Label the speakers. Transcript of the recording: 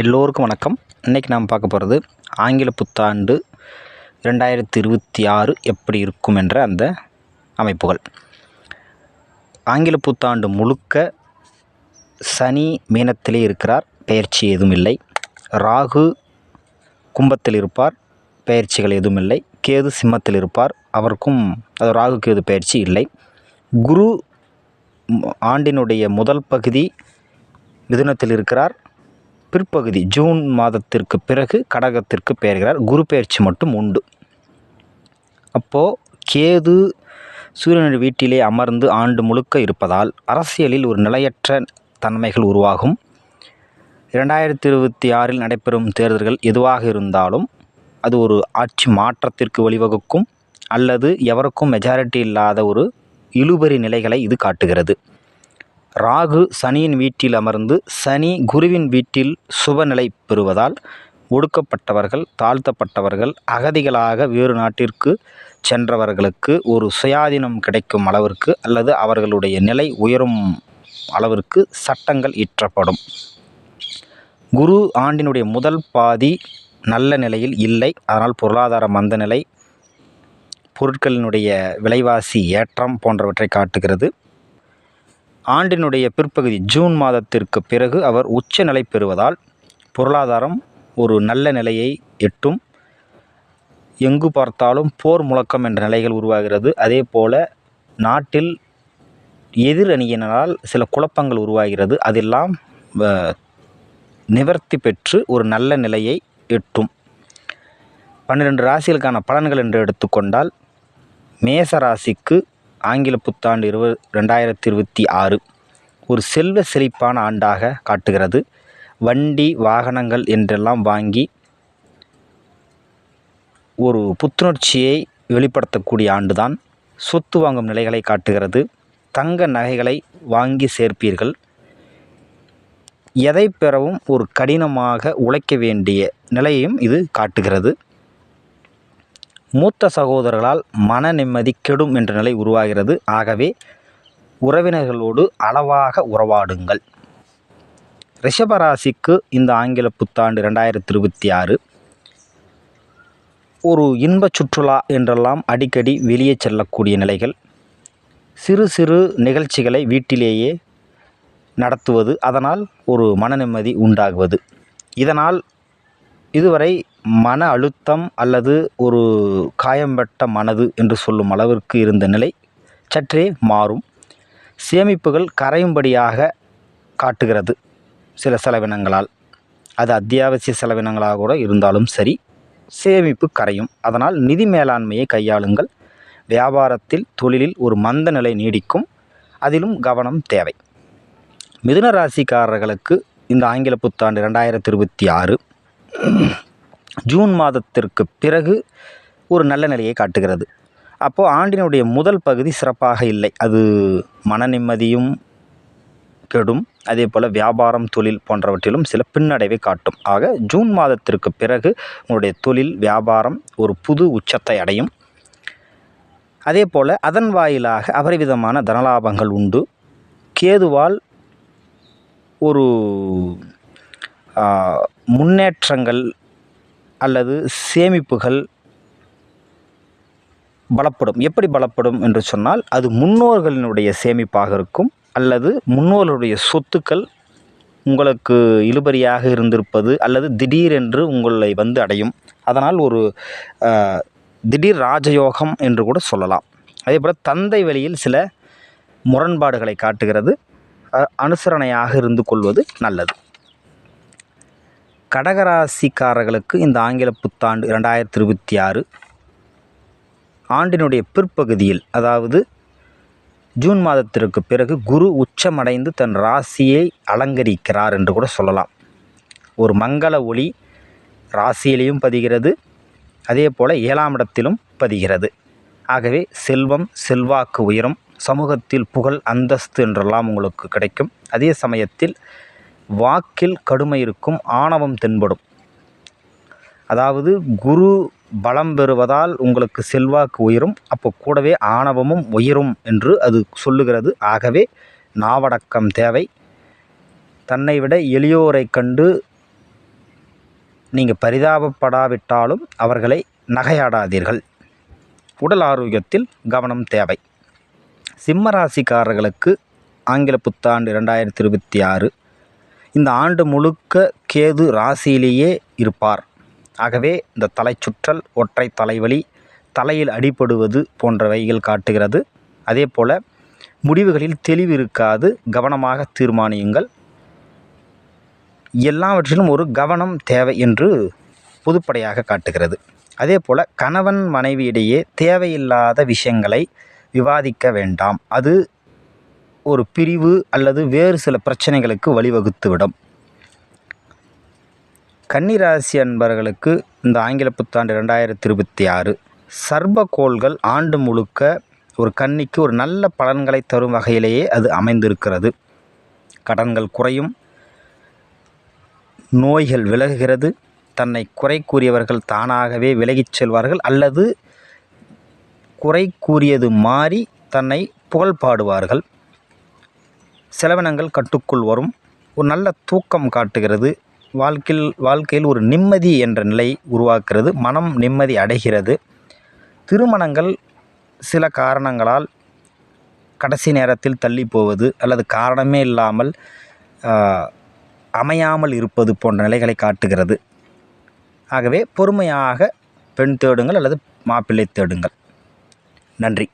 Speaker 1: எல்லோருக்கும் வணக்கம். இன்றைக்கி நாம் பார்க்க போகிறது ஆங்கில புத்தாண்டு ரெண்டாயிரத்தி இருபத்தி ஆறு எப்படி இருக்கும் என்ற அந்த அமைப்புகள். ஆங்கில புத்தாண்டு முழுக்க சனி மீனத்திலே இருக்கிறார் பயிற்சி எதுவும் இல்லை. ராகு கும்பத்தில் இருப்பார் பெயர்ச்சிகள் எதுவும் இல்லை. கேது சிம்மத்தில் இருப்பார் அவருக்கும் அது ராகு கேது பயிற்சி இல்லை. குரு ஆண்டினுடைய முதல் பகுதி மிதுனத்தில் இருக்கிறார் பிற்பகுதி ஜூன் மாதத்திற்கு பிறகு கடகத்திற்கு பெயர்கிறார். குரு பெயர்ச்சி மட்டும் உண்டு. அப்போது கேது சூரியனின் வீட்டிலே அமர்ந்து ஆண்டு முழுக்க இருப்பதால் அரசியலில் ஒரு நிலையற்ற தன்மைகள் உருவாகும். இரண்டாயிரத்தி இருபத்தி ஆறில் நடைபெறும் தேர்தல்கள் எதுவாக இருந்தாலும் அது ஒரு ஆட்சி மாற்றத்திற்கு வழிவகுக்கும் அல்லது எவருக்கும் மெஜாரிட்டி இல்லாத ஒரு இழுபறி நிலைகளை இது காட்டுகிறது. ராகு சனியின் வீட்டில் அமர்ந்து சனி குருவின் வீட்டில் சுபநிலை பெறுவதால் ஒடுக்கப்பட்டவர்கள் தாழ்த்தப்பட்டவர்கள் அகதிகளாக வேறு நாட்டிற்கு சென்றவர்களுக்கு ஒரு சுயாதீனம் கிடைக்கும் அளவிற்கு அல்லது அவர்களுடைய நிலை உயரும் அளவிற்கு சட்டங்கள் இற்றப்படும். குரு ஆண்டினுடைய முதல் பாதி நல்ல நிலையில் இல்லை. அதனால் பொருளாதார மந்த நிலை பொருட்களினுடைய விலைவாசி ஏற்றம் போன்றவற்றை காட்டுகிறது. ஆண்டினுடைய பிற்பகுதி ஜூன் மாதத்திற்கு பிறகு அவர் உச்ச நிலை பெறுவதால் பொருளாதாரம் ஒரு நல்ல நிலையை எட்டும். எங்கு பார்த்தாலும் போர் முழக்கம் என்ற நிலைகள் உருவாகிறது. அதே போல நாட்டில் எதிர் அணியினரால் சில குழப்பங்கள் உருவாகிறது. அதெல்லாம் நிவர்த்தி பெற்று ஒரு நல்ல நிலையை எட்டும். பன்னிரெண்டு ராசிகளுக்கான பலன்கள் என்று எடுத்துக்கொண்டால் மேச ராசிக்கு ஆங்கில புத்தாண்டு இருவ ரெண்டாயிரத்தி இருபத்தி ஆறு ஒரு செல்வ செழிப்பான ஆண்டாக காட்டுகிறது. வண்டி வாகனங்கள் என்றெல்லாம் வாங்கி ஒரு புத்துணர்ச்சியை வெளிப்படுத்தக்கூடிய ஆண்டுதான் சொத்து வாங்கும் நிலைகளை காட்டுகிறது. தங்க நகைகளை வாங்கி சேர்ப்பீர்கள். எதை பெறவும் ஒரு கடினமாக உழைக்க வேண்டிய நிலையையும் இது காட்டுகிறது. மூத்த சகோதரர்களால் மன நிம்மதி கெடும் என்ற நிலை உருவாகிறது. ஆகவே உறவினர்களோடு அளவாக உறவாடுங்கள். ரிஷபராசிக்கு இந்த ஆங்கில புத்தாண்டு ரெண்டாயிரத்தி இருபத்தி ஆறு ஒரு இன்ப சுற்றுலா என்றெல்லாம் அடிக்கடி வெளியே செல்லக்கூடிய நிலைகள். சிறு சிறு நிகழ்ச்சிகளை வீட்டிலேயே நடத்துவது அதனால் ஒரு மன நிம்மதி உண்டாகுவது. இதனால் இதுவரை மன அழுத்தம் அல்லது ஒரு காயம்பட்ட மனது என்று சொல்லும் அளவிற்கு இருந்த நிலை சற்றே மாறும். சேமிப்புகள் கரையும்படியாக காட்டுகிறது சில செலவினங்களால். அது அத்தியாவசிய செலவினங்களாக கூட இருந்தாலும் சரி சேமிப்பு கரையும். அதனால் நிதி மேலாண்மையை கையாளுங்கள். வியாபாரத்தில் தொழிலில் ஒரு மந்த நிலை நீடிக்கும். அதிலும் கவனம் தேவை. மிதுன ராசிக்காரர்களுக்கு இந்த ஆங்கில புத்தாண்டு ரெண்டாயிரத்தி இருபத்தி ஆறு ஜூன் மாதத்திற்கு பிறகு ஒரு நல்ல நிலையை காட்டுகிறது. அப்போது ஆண்டினுடைய முதல் பகுதி சிறப்பாக இல்லை. அது மன நிம்மதியும் கெடும். அதே போல் வியாபாரம் தொழில் போன்றவற்றிலும் சில பின்னடைவை காட்டும். ஆக ஜூன் மாதத்திற்கு பிறகு உங்களுடைய தொழில் வியாபாரம் ஒரு புது உச்சத்தை அடையும். அதே போல் அதன் வாயிலாக அபரிவிதமான தனலாபங்கள் உண்டு. கேதுவால் ஒரு முன்னேற்றங்கள் அல்லது சேமிப்புகள் பலப்படும். எப்படி பலப்படும் என்று சொன்னால் அது முன்னோர்களினுடைய சேமிப்பாக இருக்கும் அல்லது முன்னோர்களுடைய சொத்துக்கள் உங்களுக்கு இழுபறியாக இருந்திருப்பது அல்லது திடீரென்று உங்களை வந்து அடையும். அதனால் ஒரு திடீர் ராஜயோகம் என்று கூட சொல்லலாம். அதே போல் தந்தை வழியில் சில முரண்பாடுகளை காட்டுகிறது. அனுசரணையாக இருந்து கொள்வது நல்லது. கடகராசிக்காரர்களுக்கு இந்த ஆங்கில புத்தாண்டு இரண்டாயிரத்தி இருபத்தி ஆறு ஆண்டினுடைய பிற்பகுதியில் அதாவது ஜூன் மாதத்திற்கு பிறகு குரு உச்சமடைந்து தன் ராசியை அலங்கரிக்கிறார் என்று கூட சொல்லலாம். ஒரு மங்கள ஒளி ராசியிலையும் பதிகிறது அதே போல் ஏழாம் இடத்திலும் பதிகிறது. ஆகவே செல்வம் செல்வாக்கு உயரும் சமூகத்தில் புகழ் அந்தஸ்து என்றெல்லாம் உங்களுக்கு கிடைக்கும். அதே சமயத்தில் வாக்கில் கடுமை இருக்கும் ஆணவம் தென்படும். அதாவது குரு பலம் பெறுவதால் உங்களுக்கு செல்வாக்கு உயரும் அப்போ கூடவே ஆணவமும் உயரும் என்று அது சொல்லுகிறது. ஆகவே நாவடக்கம் தேவை. தன்னை விட எளியோரை கண்டு நீங்கள் பரிதாபப்படாவிட்டாலும் அவர்களை நகையாடாதீர்கள். உடல் ஆரோக்கியத்தில் கவனம் தேவை. சிம்ம ராசிக்காரர்களுக்கு ஆங்கில புத்தாண்டு இரண்டாயிரத்தி இருபத்தி ஆறு இந்த ஆண்டு முழுக்க கேது ராசியிலேயே இருப்பார். ஆகவே இந்த தலைச்சுற்றல் ஒற்றை தலைவலி தலையில் அடிபடுவது போன்றவைகள் காட்டுகிறது. அதே போல் முடிவுகளில் தெளிவு இருக்காது கவனமாக தீர்மானியுங்கள். எல்லாவற்றிலும் ஒரு கவனம் தேவை என்று பொதுப்படையாக காட்டுகிறது. அதே போல் கணவன் மனைவியிடையே தேவையில்லாத விஷயங்களை விவாதிக்க வேண்டாம். அது ஒரு பிரிவு அல்லது வேறு சில பிரச்சனைகளுக்கு வழிவகுத்துவிடும். கன்னிராசி அன்பர்களுக்கு இந்த ஆங்கில புத்தாண்டு ரெண்டாயிரத்தி இருபத்தி ஆறு சர்பகோள்கள் ஆண்டு முழுக்க ஒரு கன்னிக்கு ஒரு நல்ல பலன்களை தரும் வகையிலேயே அது அமைந்திருக்கிறது. கடன்கள் குறையும் நோய்கள் விலகுகிறது தன்னை குறை கூறியவர்கள் தானாகவே விலகிச் செல்வார்கள் அல்லது குறை கூறியது மாறி தன்னை புகழ் பாடுவார்கள். செலவினங்கள் கட்டுக்குள் வரும். ஒரு நல்ல தூக்கம் காட்டுகிறது. வாழ்க்கையில் வாழ்க்கையில் ஒரு நிம்மதி என்ற நிலை உருவாக்குறது மனம் நிம்மதி அடைகிறது. திருமணங்கள் சில காரணங்களால் கடைசி நேரத்தில் தள்ளி போவது அல்லது காரணமே இல்லாமல் அமையாமல் இருப்பது போன்ற நிலைகளை காட்டுகிறது. ஆகவே பொறுமையாக பெண் தேடுங்கள் அல்லது மாப்பிள்ளை தேடுங்கள். நன்றி.